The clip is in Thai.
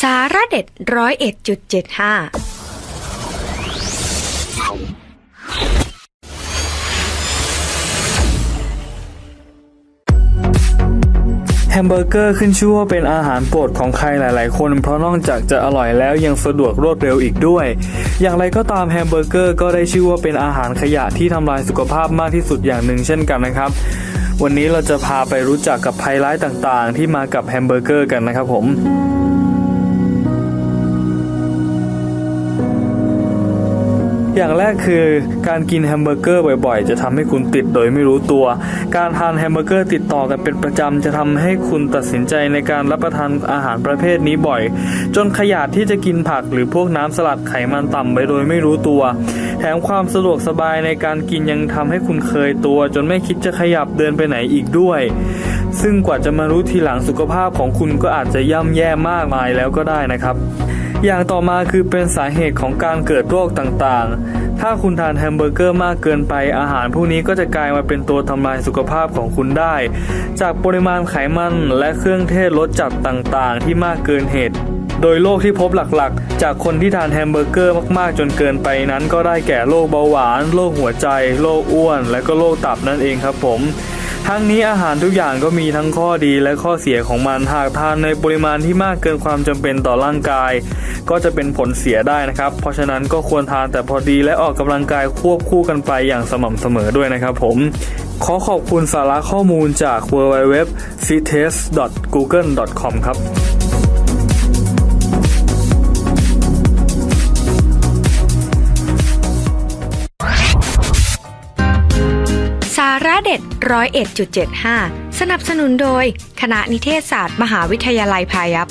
สาระเด็ดร้อยเอ็ดจุดเจ็ดห้าแฮมเบอร์เกอร์ขึ้นชื่อว่าเป็นอาหารโปรดของใครหลาย ๆ คน เพราะนอกจากจะอร่อยแล้วยังสะดวกรวดเร็วอีกด้วย อย่างไรก็ตามแฮมเบอร์เกอร์ก็ได้ชื่อว่าเป็นอาหารขยะที่ทำลายสุขภาพมากที่สุดอย่างหนึ่งเช่นกันนะครับ วันนี้เราจะพาไปรู้จักกับภัยร้ายต่าง ๆ ที่มากับแฮมเบอร์เกอร์กันนะครับผม อย่างแรกคือการกินแฮมเบอร์เกอร์บ่อยๆ จะทำให้คุณติดโดยไม่รู้ตัว การทานแฮมเบอร์เกอร์ติดต่อกันเป็นประจำจะทำให้คุณตัดสินใจในการรับประทานอาหารประเภทนี้บ่อย จนขยาดที่จะกินผักหรือพวกน้ำสลัดไขมันต่ำไปโดยไม่รู้ตัว แถมความสะดวกสบายในการกินยังทำให้คุณเคยตัว จนไม่คิดจะขยับเดินไปไหนอีกด้วย ซึ่งกว่าจะมารู้ทีหลังสุขภาพของคุณก็อาจจะย่ำแย่มากมายแล้วก็ได้นะครับ อย่างต่อมาคือเป็นสาเหตุของการเกิดโรคต่างๆ ถ้าคุณทานแฮมเบอร์เกอร์มากเกินไปอาหารพวกนี้ก็จะกลายมาเป็นตัวทำลายสุขภาพของคุณได้ จากปริมาณไขมันและเครื่องเทศรสจัดต่างๆ ที่มากเกินเหตุโดยโรคที่พบหลักๆ จากคนที่ทานแฮมเบอร์เกอร์มากๆ จนเกินไปนั้น ก็ได้แก่โรคเบาหวาน โรคหัวใจ โรคอ้วน และก็โรคตับนั่นเองครับผม ทั้งนี้อาหารทุกอย่างก็มีทั้งข้อดีและข้อเสียของมันหากทานในปริมาณที่มากเกินความจำเป็นต่อร่างกาย ก็จะเป็นผลเสียได้นะครับ เพราะฉะนั้นก็ควรทานแต่พอดีและออกกำลังกายควบคู่กันไปอย่างสม่ำเสมอด้วยนะครับผมขอขอบคุณสาระข้อมูลจาก w w w f i t e s google com ครับาระเด็ดร้อยเอ็ดจุดเจ็ดห้าสนับสนุนโดย คณะนิเทศศาสตร์ มหาวิทยาลัยพายัพ